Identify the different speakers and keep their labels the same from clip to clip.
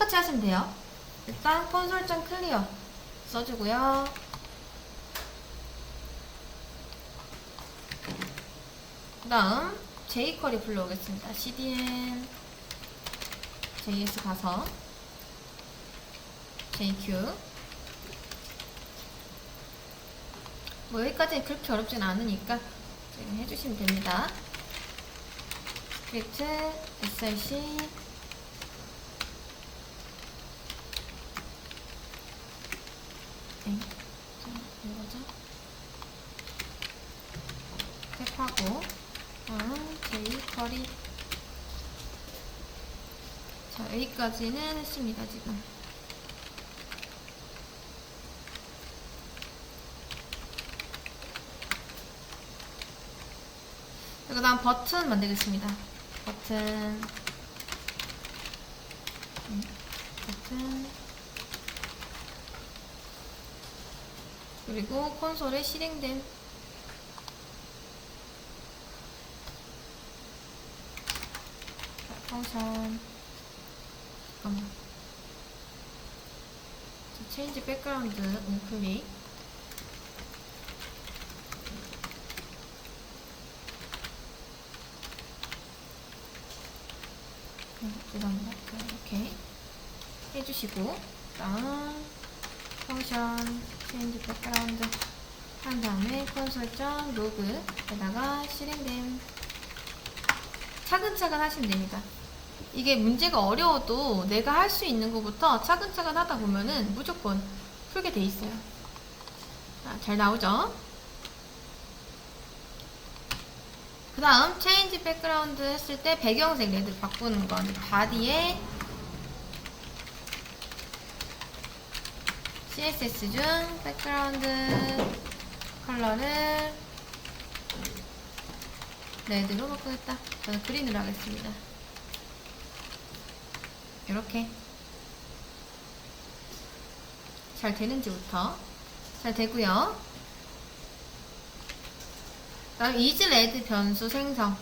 Speaker 1: 똑같이 하시면 돼요. 일단 폰 설정 클리어 써주고요. 그 다음 jQuery 불러오겠습니다. cdn js 가서 jq 뭐 여기까지는 그렇게 어렵진 않으니까 해주시면 됩니다. 스크립트 src 이거죠. 탭하고 다음 jQuery 자 여기까지는 했습니다 지금. 그 다음 버튼 만들겠습니다. 버튼. 음, 버튼 그리고 콘솔에 실행된 자, 펑션 잠깐만. 자, 체인지 백그라운드 우클릭 음, 죄송합니다. 이렇게 해주시고 다음 펑션 체인지 백그라운드 한 다음에 콘솔점 로그에다가 실행됨 차근차근 하시면 됩니다. 이게 문제가 어려워도 내가 할 수 있는 것부터 차근차근 하다 보면은 무조건 풀게 돼 있어요. 자, 잘 나오죠? 그 다음 체인지 백그라운드 했을 때 배경색 레드 바꾸는 건 바디에 CSS 중 백그라운드 컬러를 레드로 바꾸겠다. 저는 그린으로 하겠습니다. 이렇게 잘 되는지부터 잘 되고요. 다음 이즈 레드 변수 생성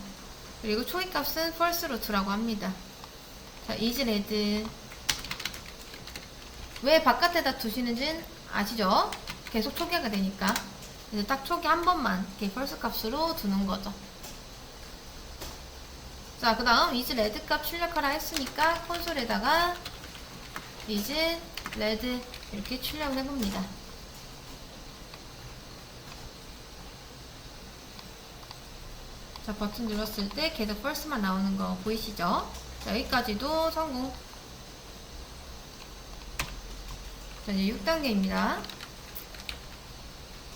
Speaker 1: 그리고 초기 값은 false로 두라고 합니다. 자, 이즈 레드 왜 바깥에다 두시는지는 아시죠? 계속 초기화가 되니까 그래서 딱 초기 한 번만 이렇게 false 값으로 두는 거죠. 자, 그 다음 이즈 레드 값 출력하라 했으니까 콘솔에다가 이즈 레드 이렇게 출력을 해봅니다. 자, 버튼 눌렀을 때 계속 false만 나오는 거 보이시죠? 자, 여기까지도 성공. 자, 이제 6단계입니다.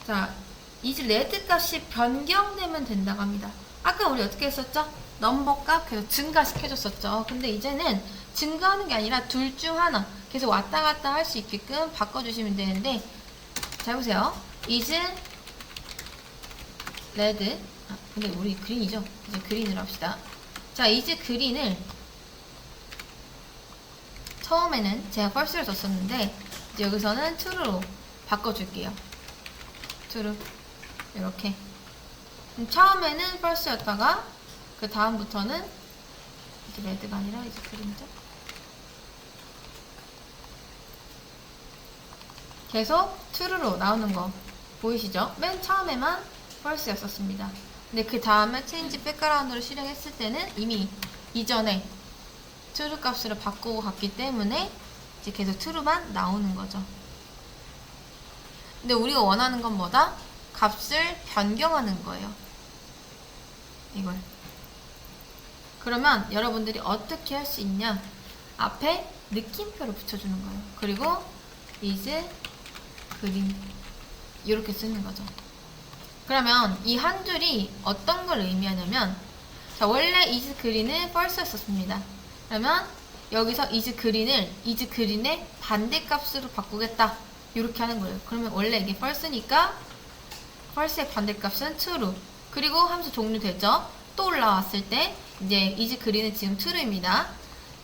Speaker 1: 자, 이제 레드 값이 변경되면 된다고 합니다. 아까 우리 어떻게 했었죠? 넘버 값 계속 증가시켜줬었죠. 근데 이제는 증가하는 게 아니라 둘 중 하나 계속 왔다 갔다 할 수 있게끔 바꿔주시면 되는데 잘 보세요. 이즈 레드 아, 근데 우리 그린이죠? 이제 그린으로 합시다. 자, 이제 그린을 처음에는 제가 false를 줬었는데 여기서는 true로 바꿔줄게요. true 이렇게 처음에는 false였다가 그 다음부터는 이제 레드가 아니라 이제 그린이죠. 계속 true로 나오는 거 보이시죠? 맨 처음에만 false였었습니다. 근데 그 다음에 체인지 백그라운드로 실행했을 때는 이미 이전에 true 값으로 바꾸고 갔기 때문에 이제 계속 true만 나오는 거죠. 근데 우리가 원하는 건 뭐다? 값을 변경하는 거예요. 이걸. 그러면 여러분들이 어떻게 할 수 있냐? 앞에 느낌표를 붙여주는 거예요. 그리고 is 그림 이렇게 쓰는 거죠. 그러면 이 한 줄이 어떤 걸 의미하냐면 자 원래 is 그린은 false였었습니다. 그러면 여기서 is 그린을 is 그린의 반대 값으로 바꾸겠다 이렇게 하는 거예요. 그러면 원래 이게 false니까 false의 반대 값은 true 그리고 함수 종료되죠. 또 올라왔을 때 이제 is 그린은 지금 true입니다.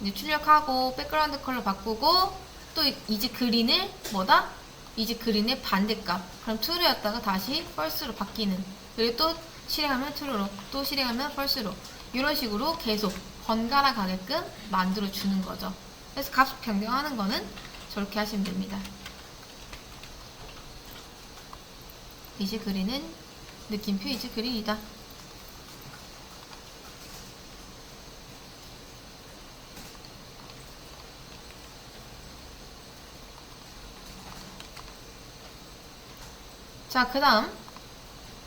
Speaker 1: 이제 출력하고 백그라운드 컬러 바꾸고 또 is 그린을 뭐다? is 그린의 반대 값 그럼 true였다가 다시 false로 바뀌는 그리고 또 실행하면 true로 또 실행하면 false로 이런 식으로 계속 번갈아 가게끔 만들어 주는 거죠. 그래서 값 변경하는 거는 저렇게 하시면 됩니다. 이제 그리는 느낌표 이제 그린이다. 자, 그 다음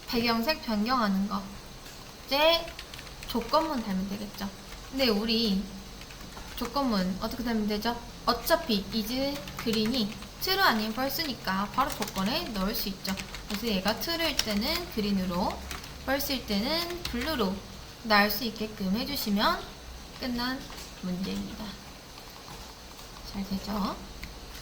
Speaker 1: 배경색 변경하는 거. 이제 조건문 달면 되겠죠. 근데 우리 조건문 어떻게 달면 되죠? 어차피 이즈 그린이 트루 아닌 펄스니까 바로 조건에 넣을 수 있죠. 그래서 얘가 트루일 때는 그린으로, 펄스일 때는 블루로 나올 수 있게끔 해주시면 끝난 문제입니다. 잘 되죠?